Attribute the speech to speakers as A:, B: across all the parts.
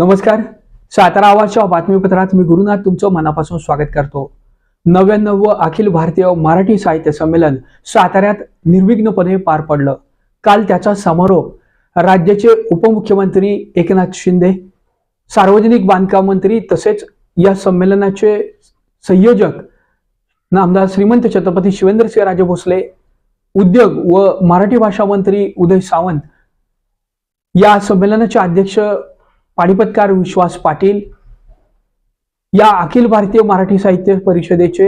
A: नमस्कार. सातारा आवाजच्या बातमीपत्रात मी गुरुनाथ तुमचं मनापासून स्वागत करतो. नव्याण्णव अखिल भारतीय मराठी साहित्य संमेलन साताऱ्यात निर्विघ्नपणे पार पडलं. काल त्याचा समारोप राज्याचे उपमुख्यमंत्री एकनाथ शिंदे सार्वजनिक बांधकाम मंत्री तसेच या संमेलनाचे संयोजक नामदार श्रीमंत छत्रपती शिवेंद्रसिंह राजे भोसले उद्योग व मराठी भाषा मंत्री उदय सावंत या संमेलनाचे अध्यक्ष पाणीपतकार विश्वास पाटील या अखिल भारतीय मराठी साहित्य परिषदेचे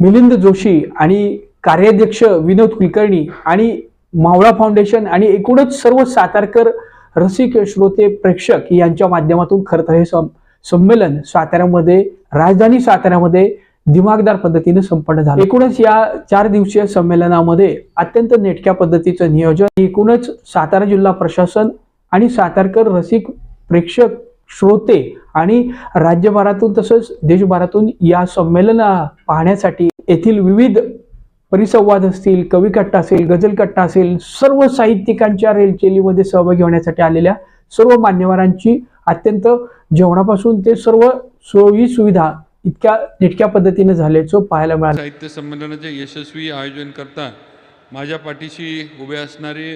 A: मिलिंद जोशी आणि कार्याध्यक्ष विनोद कुलकर्णी आणि मावळा फाउंडेशन आणि एकूणच सर्व सातारकर रसिक श्रोते प्रेक्षक यांच्या माध्यमातून खरं तर हे सं- संमेलन साताऱ्यामध्ये राजधानी साताऱ्यामध्ये दिमागदार पद्धतीने संपन्न झालं. एकूणच या चार दिवसीय संमेलनामध्ये अत्यंत नेटक्या पद्धतीचं नियोजन एकूणच सातारा जिल्हा प्रशासन आणि सातारकर रसिक प्रेक्षक श्रोते आणि राज्यभरातून तसंच देशभरातून या संमेलन पाहण्यासाठी येथील विविध परिसंवाद असतील कविकट्टा असेल गझलकट्टा असेल सर्व साहित्यिकांच्या रेलचेलीमध्ये सहभागी होण्यासाठी आलेल्या सर्व मान्यवरांची अत्यंत जेवणापासून ते सर्व सोयी सुविधा इतक्या नेटक्या पद्धतीने झाल्याचं पाहायला मिळालं.
B: साहित्य संमेलनाचे यशस्वी आयोजन करता माझ्या पाठीशी उभे असणारे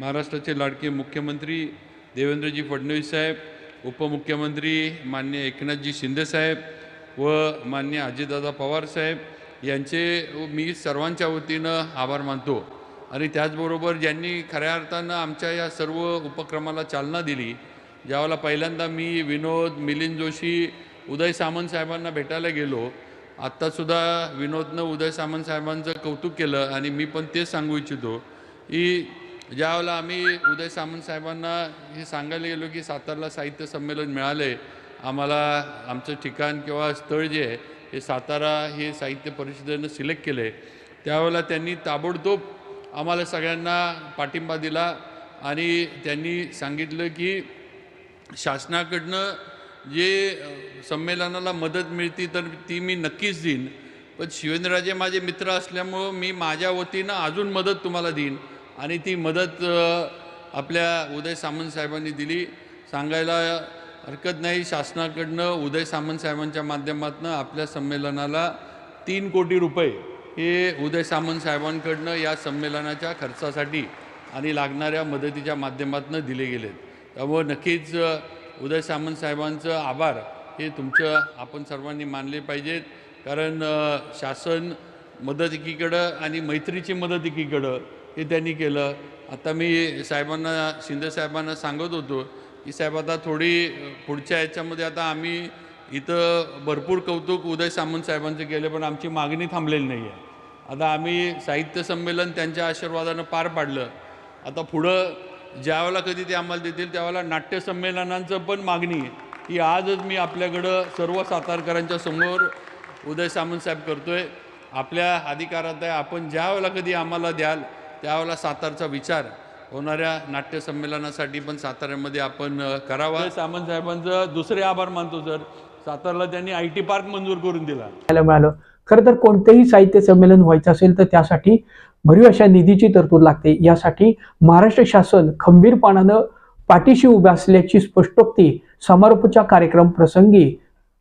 B: महाराष्ट्राचे लाडके मुख्यमंत्री देवेंद्रजी फडणवीस साहेब उपमुख्यमंत्री मान्य एकनाथजी शिंदे साहेब व मान्य अजितदादा पवार साहेब यांचे मी सर्वांच्या वतीनं आभार मानतो. आणि त्याचबरोबर ज्यांनी खऱ्या अर्थानं आमच्या या सर्व उपक्रमाला चालना दिली ज्यावेळेला पहिल्यांदा मी विनोद मिलिंद जोशी उदय सामंत साहेबांना भेटायला गेलो. आत्तासुद्धा विनोदनं उदय सामंत साहेबांचं कौतुक केलं आणि मी पण तेच सांगू इच्छितो की ज्यावेळेला आम्ही उदय सामंत साहेबांना हे सांगायला गेलो की सातारला साहित्य संमेलन मिळालं आहे आम्हाला आमचं ठिकाण किंवा स्थळ जे आहे हे सातारा हे साहित्य परिषदेनं सिलेक्ट केलं आहे त्यावेळेला त्यांनी ताबडतोब आम्हाला सगळ्यांना पाठिंबा दिला आणि त्यांनी सांगितलं की शासनाकडनं जे संमेलनाला मदत मिळते तर ती मी नक्कीच देईन. पण शिवेंद्रराजे माझे मित्र असल्यामुळं मी माझ्या वतीनं अजून मदत तुम्हाला देईन. आणि ती मदत आपल्या उदय सामंत साहेबांनी दिली. सांगायला हरकत नाही शासनाकडनं उदय सामंत साहेबांच्या माध्यमातून आपल्या संमेलनाला तीन कोटी रुपये हे उदय सामंत साहेबांकडनं या संमेलनाच्या खर्चासाठी आणि लागणाऱ्या मदतीच्या माध्यमातून दिले गेलेत. त्यामुळं नक्कीच उदय सामंत साहेबांचं आभार हे तुमचं आपण सर्वांनी मानले पाहिजेत. कारण शासन मदत एकीकडं आणि मैत्रीची मदत एकीकडं हे त्यांनी केलं. आता मी साहेबांना शिंदे साहेबांना सांगत होतो की साहेब आता थोडी पुढच्या ह्याच्यामध्ये आता आम्ही इथं भरपूर कौतुक उदय सामंत साहेबांचं केलं पण आमची मागणी थांबलेली नाही आहे. आता आम्ही साहित्य संमेलन त्यांच्या आशीर्वादानं पार पाडलं. आता पुढं ज्यावेळेला कधी ते आम्हाला देतील त्यावेळेला नाट्यसंमेलनांचं पण मागणी आहे ही आजच मी आपल्याकडं सर्व सातारकरांच्या समोर उदय सामंत साहेब आहे आपल्या अधिकारात आहे. आपण ज्या वेळेला कधी आम्हाला द्याल त्यावेळेला सातारचा विचार होणाऱ्या नाट्य संमेलनासाठी पण साताऱ्यामध्ये आपण करावा. सामंत साहेबांचं दुसरे आभार मानतो सर. सातारला त्यांनी आय टी पार्क मंजूर करून दिला.
A: मिळालं. खरं तर कोणतेही साहित्य संमेलन व्हायचं असेल तर त्यासाठी भरीव अशा निधीची तरतूद लागते. यासाठी महाराष्ट्र शासन खंबीरपणानं पाठीशी उभे असल्याची स्पष्टोक्ती समारोपाच्या कार्यक्रम प्रसंगी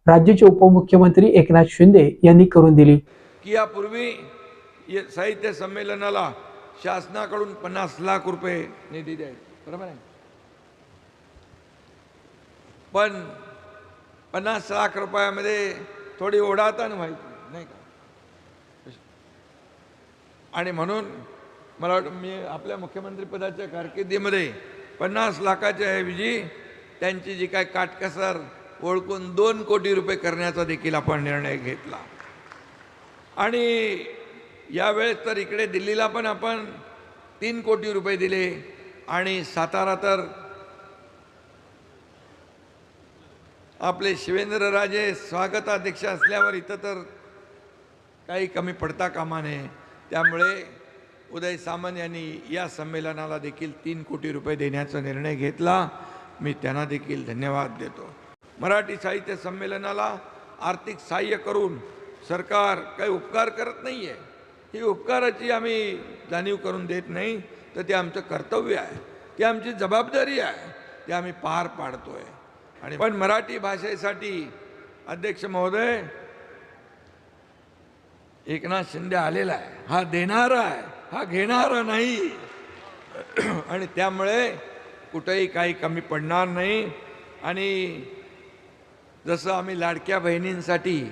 A: राज्याचे उपमुख्यमंत्री एकनाथ शिंदे यांनी करून दिली.
C: की यापूर्वी ये साहित्य संमेलनाला शासनाकडून पन्नास लाख रुपये निधी द्यायचा. बरोबर आहे? पण पन्नास लाख रुपयामध्ये थोडी ओढाताण व्हायची नाही का? आणि म्हणून मला वाटतं मी आपल्या मुख्यमंत्रीपदाच्या कारकिर्दीमध्ये पन्नास लाखाच्या ऐवजी त्यांची जी काय काटकसर ओळखून दोन कोटी रुपये करण्याचा देखील आपण निर्णय घेतला. आणि यावेळेस तर इकडे दिल्लीला पण आपण तीन कोटी रुपये दिले आणि सातारा तर आपले शिवेंद्रराजे स्वागताध्यक्ष असल्यावर इथं तर काही कमी पडता कामा नये. त्यामुळे उदय सामंत यांनी या संमेलनाला देखील तीन कोटी रुपये देण्याचा निर्णय घेतला. मी त्यांना देखील धन्यवाद देतो. मराठी साहित्य संमेलनाला आर्थिक सहाय्य करून सरकार काही उपकार करत नाही आहे ही उपकाराची आम्ही जाणीव करून देत नाही तर ते आमचं कर्तव्य आहे. ती आमची जबाबदारी आहे. ते आम्ही पार पाडतोय. आणि पण मराठी भाषेसाठी अध्यक्ष महोदय एकनाथ शिंदे आलेला आहे. हा देणारा आहे. हा घेणारा नाही. आणि त्यामुळे कुठेही काही कमी पडणार नाही. आणि जसं आम्ही लाडक्या बहिणींसाठी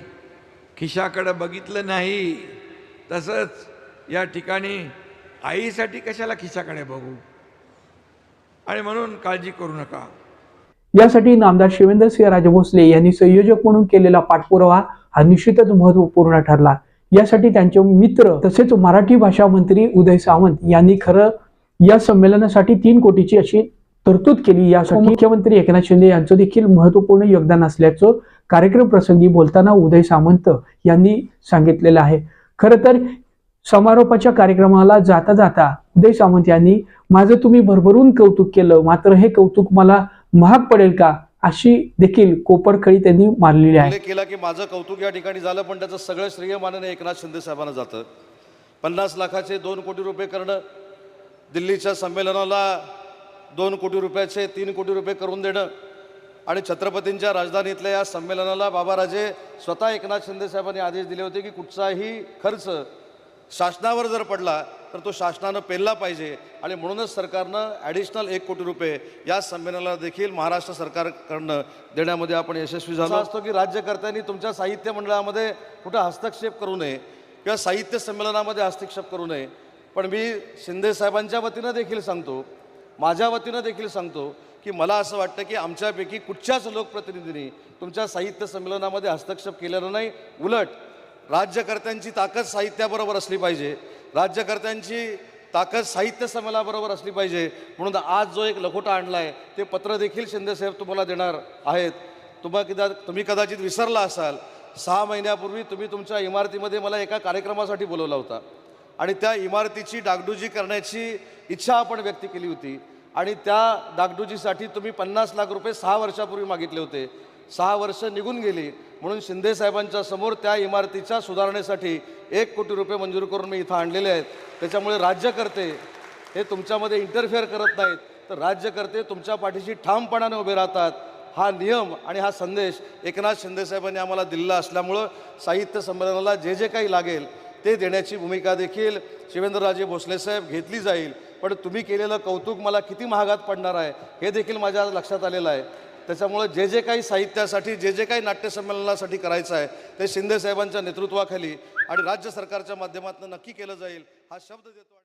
C: खिशाकडं बघितलं नाही तसंच या ठिकाणी आईसाठी कशाला खिशाकडे बघू? आणि म्हणून काळजी करू नका.
A: यासाठी नामदार शिवेंद्रसिंह सिंह राजभोसले यांनी संयोजक म्हणून केलेला पाठपुरावा हा निश्चितच महत्त्वपूर्ण ठरला. यासाठी त्यांचे मित्र तसेच मराठी भाषा मंत्री उदय सावंत यांनी खरं या संमेलनासाठी तीन कोटीची अशी तरतूद केली. यासाठी मुख्यमंत्री एकनाथ शिंदे यांचं देखील महत्त्वपूर्ण योगदान असल्याचं कार्यक्रम प्रसंगी बोलताना उदय सामंत यांनी सांगितलेलं आहे. खरं तर समारोपाच्या कार्यक्रमाला जाता जाता उदय सामंत यांनी माझं तुम्ही भरभरून कौतुक केलं. मात्र हे कौतुक मला महाग पडेल का? अशी देखील कोपरखळी त्यांनी मारलेली आहे.
D: केला की माझं कौतुक या ठिकाणी झालं पण त्याचं सगळं श्रेय माननीय एकनाथ शिंदे साहेबांना जातं. पन्नास लाखाचे दोन कोटी रुपये करणं दिल्लीच्या संमेलनाला दोन कोटी रुपयाचे तीन कोटी रुपये करून देणं आणि छत्रपतींच्या राजधानीतल्या या संमेलनाला बाबाराजे स्वतः एकनाथ शिंदे साहेबांनी आदेश दिले होते की कुठचाही खर्च शासनावर जर पडला तर तो शासनानं पेलला पाहिजे. आणि म्हणूनच सरकारनं ॲडिशनल एक कोटी रुपये या संमेलनाला देखील महाराष्ट्र सरकारकडनं देण्यामध्ये आपण यशस्वी झालो. असतो की राज्यकर्त्यांनी तुमच्या साहित्य मंडळामध्ये कुठं हस्तक्षेप करू नये किंवा साहित्य संमेलनामध्ये हस्तक्षेप करू नये. पण मी शिंदे साहेबांच्या वतीनं देखील सांगतो माझ्या वतीनं देखील सांगतो की मला असं वाटतं की आमच्यापैकी कुठच्याच लोकप्रतिनिधींनी तुमच्या साहित्य संमेलनामध्ये हस्तक्षेप केलेला नाही. उलट राज्यकर्त्यांची ताकद साहित्याबरोबर असली पाहिजे. राज्यकर्त्यांची ताकद साहित्य संमेलनाबरोबर असली पाहिजे. म्हणून आज जो एक लखोटा आणला आहे ते पत्र देखील शिंदेसाहेब तुम्हाला देणार आहेत. तुम्हा कदा तुम्ही कदाचित विसरला असाल. सहा महिन्यापूर्वी तुम्ही तुमच्या इमारतीमध्ये मला एका कार्यक्रमासाठी बोलवला होता. आणि त्या इमारतीची डागडुजी करण्याची इच्छा आपण व्यक्त केली होती. आणि त्या डागडुजीसाठी तुम्ही पन्नास लाख रुपये सहा वर्षापूर्वी मागितले होते. सहा वर्ष निघून गेली. म्हणून शिंदे साहेबांच्या समोर त्या इमारतीच्या सुधारणेसाठी एक कोटी रुपये मंजूर करून मी इथं आणलेले आहेत. त्याच्यामुळे राज्यकर्ते हे तुमच्यामध्ये इंटरफेअर करत नाहीत. तर राज्यकर्ते तुमच्या पाठीशी ठामपणाने उभे राहतात. हा नियम आणि हा संदेश एकनाथ शिंदेसाहेबांनी आम्हाला दिलेला असल्यामुळं साहित्य संमेलनाला जे जे काही लागेल ते देण्याची भूमिका देखील शिवेंद्रराजे भोसले साहेब घेतली जाईल. पण तुम्ही केलेलं कौतुक मला किती महागात पडणार आहे हे देखील माझ्या आज लक्षात आलेलं आहे. त्याच्यामुळं जे जे काही साहित्यासाठी जे जे काही नाट्यसंमेलनासाठी करायचं आहे ते शिंदे साहेबांच्या नेतृत्वाखाली आणि राज्य सरकारच्या माध्यमातून नक्की केलं जाईल हा शब्द देतो.